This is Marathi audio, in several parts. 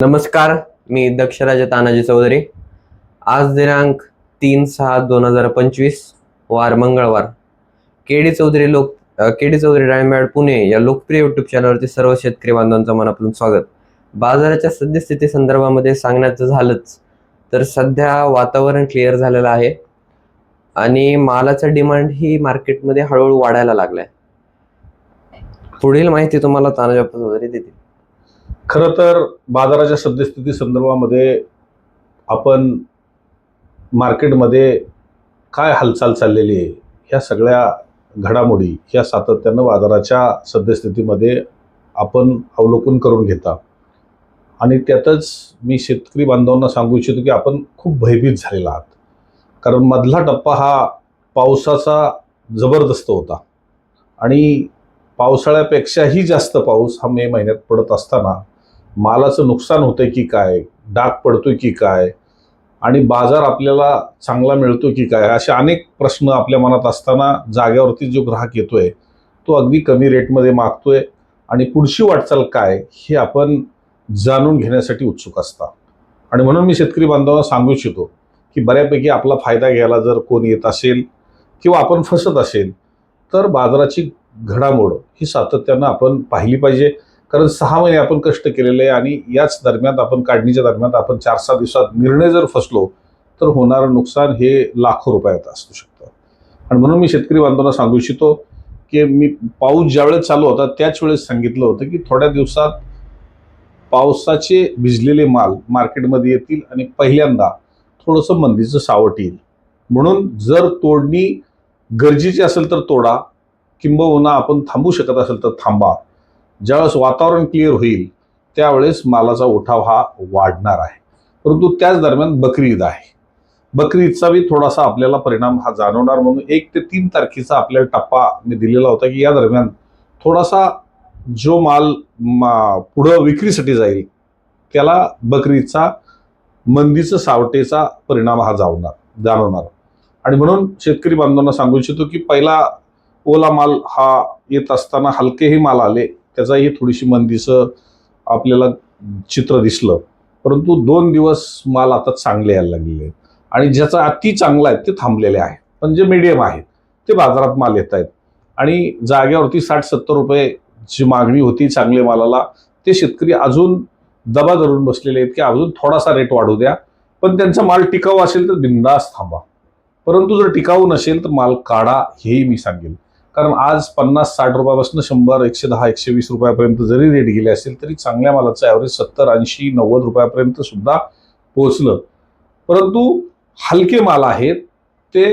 नमस्कार मी दक्षराज तानाजी चौधरी. आज दिनांक तीन सहा दोन हजार पंचवीस वार मंगळवार. केडी चौधरी लोक केडी चौधरी रायमॅड पुणे या लोकप्रिय युट्यूब चॅनलवरती सर्व शेतकरी बांधवांचं मनापासून स्वागत. बाजाराच्या सद्यस्थिती संदर्भामध्ये सांगण्याचं झालंच तर सध्या वातावरण क्लिअर झालेलं आहे आणि मालाचा डिमांड ही मार्केटमध्ये हळूहळू वाढायला लागलाय. पुढील माहिती तुम्हाला तानाजी चौधरी देतील. खरं तर बाजाराच्या सद्यस्थिती संदर्भामध्ये आपण मार्केटमध्ये काय हालचाल चाललेली आहे ह्या सगळ्या घडामोडी ह्या सातत्यानं बाजाराच्या सद्यस्थितीमध्ये आपण अवलोकन करून घेता. आणि त्यातच मी शेतकरी बांधवांना सांगू इच्छितो की आपण खूप भयभीत झालेला आहात. कारण मधला टप्पा हा पावसाचा जबरदस्त होता. आणि पावसाळ्यापेक्षाही जास्त पाऊस हा मे महिन्यात पडत असताना मालाचं नुकसान होतं की काय? डाग पडतोय की काय? आणि बाजार आपल्याला चांगला मिळतो की काय? असे अनेक प्रश्न आपल्या मनात असताना जाग्यावरती जो ग्राहक येतोय तो अगदी कमी रेटमध्ये मागतोय आणि पुढची वाटचाल काय हे आपण जाणून घेण्यासाठी उत्सुक असता आणि म्हणून मी शेतकरी बांधवांना सांगू इच्छितो की बऱ्यापैकी आपला फायदा घ्यायला जर कोण येत असेल किंवा आपण फसत असेल तर बाजाराची घडामोड ही सातत्यानं आपण पाहिली पाहिजे. कारण सहा महिने आपण कष्ट केलेले आहे आणि याच दरम्यान आपण काढणीच्या दरम्यान आपण चार सहा दिवसात निर्णय जर फसलो तर होणारं नुकसान हे लाखो रुपयात असू शकतं. आणि म्हणून मी शेतकरी बांधवांना सांगू इच्छितो की मी पाऊस ज्यावेळेस चालू होता त्याच वेळेस सांगितलं होतं की थोड्या दिवसात पावसाचे भिजलेले माल मार्केटमध्ये येतील आणि पहिल्यांदा थोडंसं मंदीचं सावट येईल. म्हणून जर तोडणी गरजेची असेल तर तोडा किंबहुना आपण थांबू शकत असेल तर थांबा. ज्यावेळेस वातावरण क्लिअर होईल त्यावेळेस मालाचा उठाव हा वाढणार आहे. परंतु त्याच दरम्यान बकरी ईद आहे. बकरी ईदचा बी थोडासा आपल्याला परिणाम हा जाणवणार म्हणून एक ते तीन तारखेचा आपल्याला टप्पा मी दिलेला होता की या दरम्यान थोडासा जो माल मा- पुढं विक्रीसाठी जाईल त्याला बकरीचा मंदीचं सावटेचा परिणाम हा जावणार जाणवणार. आणि म्हणून शेतकरी बांधवांना सांगू इच्छितो की पहिला ओला माल हा येत असताना हलकेही माल आले त्याचाही थोडीशी मंदीचं आपल्याला चित्र दिसलं. परंतु दोन दिवस माल आता चांगले यायला लागलेले आहेत. आणि ज्याचा अति चांगला आहे ते थांबलेले आहेत. पण जे मीडियम आहेत ते बाजारात माल येत आहेत. आणि जाग्यावरती साठ सत्तर रुपये जी मागणी होती चांगल्या मालाला ते शेतकरी अजून दबा धरून बसलेले आहेत की अजून थोडासा रेट वाढू द्या. पण त्यांचा माल टिकाऊ असेल तर बिंदास थांबा. परंतु जर टिकाऊ नसेल तर माल काढा हेही मी सांगेन कारण आज पन्नास साठ रुपयापासून शंभर एकशे दहा एकशे वीस रुपयापर्यंत जरी रेट गेले असेल तरी चांगल्या मालाचं ॲव्हरेज सत्तर ऐंशी नव्वद रुपयापर्यंत सुद्धा पोहोचलं. परंतु हलके माल आहेत ते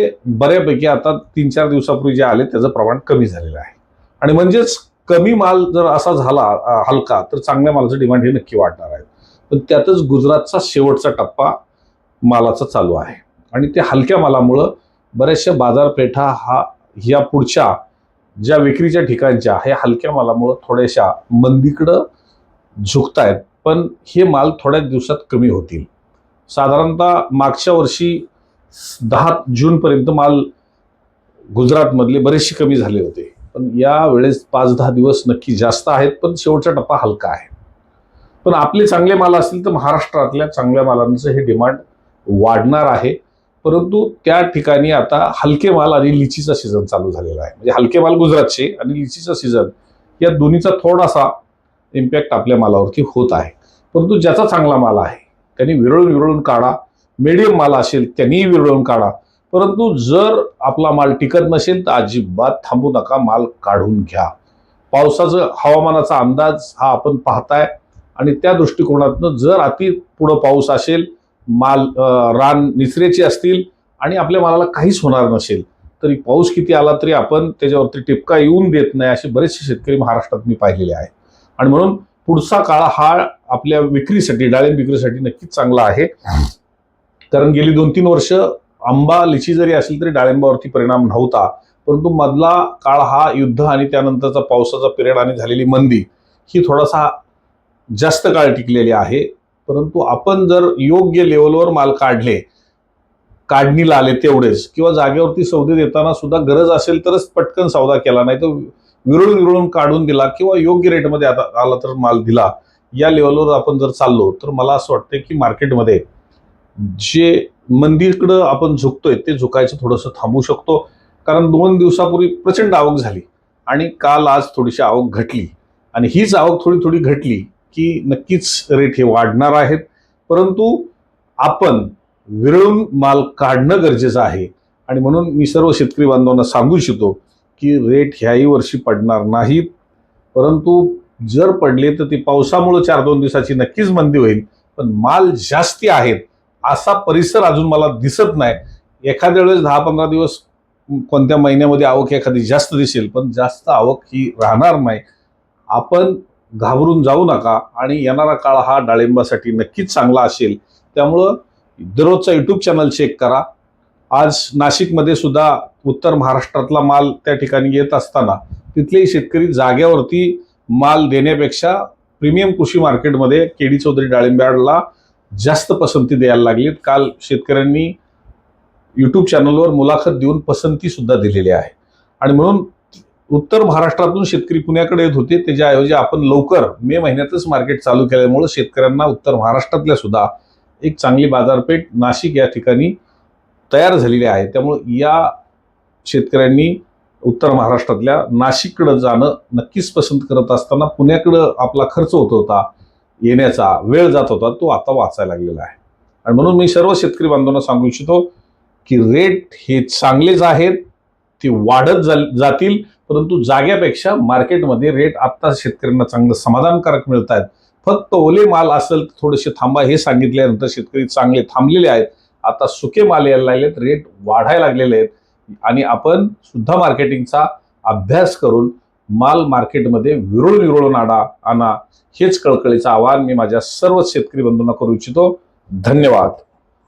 बऱ्यापैकी आता तीन चार दिवसापूर्वी जे आले त्याचं प्रमाण कमी झालेलं आहे. आणि म्हणजेच कमी माल जर असा झाला हलका तर चांगल्या मालाचं डिमांड हे नक्की वाढणार आहे. पण त्यातच गुजरातचा शेवटचा टप्पा मालाचा चालू आहे. आणि त्या हलक्या मालामुळं बऱ्याचशा बाजारपेठा हा ह्या पुढच्या ज्या विक्रीच्या ठिकाणच्या हे हलक्या मालामुळं थोड्याशा मंदीकडं झुकतायत पण हे माल थोड्याच दिवसात कमी होतील. साधारणतः मागच्या वर्षी दहा जूनपर्यंत माल गुजरातमधले बरेचसे कमी झाले होते. पण या वेळेस पाच दहा दिवस नक्की जास्त आहेत पण शेवटचा टप्पा हलका आहे. पण आपले चांगले माल असतील तर महाराष्ट्रातल्या चांगल्या मालांचं हे डिमांड वाढणार आहे. परंतु त्या ठिकाणी आता हलके माल आणि लिचीचा सीझन चालू झालेला आहे. म्हणजे हलके माल गुजरातचे आणि लिचीचा सीझन या दोन्हीचा थोडासा इम्पॅक्ट आपल्या मालावरती होत आहे. परंतु ज्याचा चांगला माल आहे त्यांनी विरळून विरळून काढा मिडियम माल असेल त्यांनीही विरळून काढा. परंतु जर आपला माल टिकत नसेल तर अजिबात थांबू नका माल काढून घ्या. पावसाचं हवामानाचा अंदाज हा आपण पाहताय आणि त्या दृष्टिकोनातनं जर अति पुढं पाऊस असेल माल रान निचऱ्याची असतील आणि आपल्या मालाला काहीच होणार नसेल तरी पाऊस किती आला तरी आपण त्याच्यावरती टिपका येऊन देत नाही असे बरेचसे शेतकरी महाराष्ट्रात मी पाहिलेले आहे. आणि म्हणून पुढचा काळ हा आपल्या विक्रीसाठी डाळिंब विक्रीसाठी नक्कीच चांगला आहे. कारण गेली दोन तीन वर्ष आंबा लिची जरी असेल तरी डाळिंबावरती परिणाम नव्हता परंतु मधला काळ हा युद्ध आणि त्यानंतरचा पावसाचा पिरियड आणि झालेली मंदी ही थोडासा जास्त काळ टिकलेली आहे. परंतु आपण जर योग्य लेवलवर माल काढले काढणीला आले तेवढेच किंवा जागेवरती सौदे देताना सुद्धा गरज असेल तरच पटकन सौदा केला नाही तर विरळून विरळून काढून दिला किंवा योग्य रेटमध्ये आता आला तर माल दिला या लेवलवर आपण जर चाललो तर मला असं वाटतं की मार्केटमध्ये जे मंदीकडं आपण झुकतोय ते झुकायचं थोडंसं थांबू शकतो. कारण दोन दिवसापूर्वी प्रचंड आवक झाली आणि काल आज थोडीशी आवक घटली. आणि हीच आवक थोडी थोडी घटली की नक्कीच रेट हे वाढणार आहेत. परंतु आपण विरळून माल काढणं गरजेचं आहे. आणि म्हणून मी सर्व शेतकरी बांधवांना सांगू इच्छितो की रेट ह्याही वर्षी पडणार नाहीत. परंतु जर पडले तर ती पावसामुळं चार दोन दिवसाची नक्कीच मंदी होईल. पण माल जास्ती आहेत असा परिसर अजून मला दिसत नाही. एखाद्या वेळेस दहा पंधरा दिवस कोणत्या महिन्यामध्ये आवक एखादी जास्त दिसेल पण जास्त आवक ही राहणार नाही. आपण घाबरून जाऊ नका आणि येणारा काळ हा डाळिंबासाठी नक्कीच चांगला असेल. त्यामुळं दररोजचा यूट्यूब चॅनल चेक करा. आज नाशिकमध्ये सुद्धा उत्तर महाराष्ट्रातला माल त्या ठिकाणी येत असताना तिथलेही शेतकरी जाग्यावरती माल देण्यापेक्षा प्रीमियम कृषी मार्केटमध्ये केडी चौधरी डाळिंब्याला जास्त पसंती द्यायला लागलीत. काल शेतकऱ्यांनी यूट्यूब चॅनलवर मुलाखत देऊन पसंती सुद्धा दिलेली आहे. आणि म्हणून उत्तर महाराष्ट्रातून शेतकरी पुण्याकडे येत होते. त्याच्याऐवजी आपण लवकर मे महिन्यातच मार्केट चालू केल्यामुळे शेतकऱ्यांना उत्तर महाराष्ट्रातल्या सुद्धा एक चांगली बाजारपेठ नाशिक या ठिकाणी तयार झालेली आहे. त्यामुळे या शेतकऱ्यांनी उत्तर महाराष्ट्रातल्या नाशिककडं जाणं नक्कीच पसंत करत असताना पुण्याकडं आपला खर्च होत होता येण्याचा वेळ जात होता तो आता वाचायला लागलेला आहे. आणि म्हणून मी सर्व शेतकरी बांधवांना सांगू इच्छितो की रेट हे चांगलेच आहेत ते वाढत जा- जातील परंतु जाग्यापेक्षा मार्केटमध्ये रेट आत्ता शेतकऱ्यांना चांगलं समाधानकारक मिळत आहेत फक्त ओले माल असेल तर थोडेसे थांबा हे सांगितल्यानंतर शेतकरी चांगले थांबलेले आहेत. आता सुके माल यायला लागलेत रेट वाढायला लागलेले आहेत. आणि आपण सुद्धा मार्केटिंगचा अभ्यास करून माल मार्केटमध्ये विरुळ विरळून आणा आणा हेच कळकळीचं आवाहन मी माझ्या सर्व शेतकरी बंधूंना करू इच्छितो. धन्यवाद.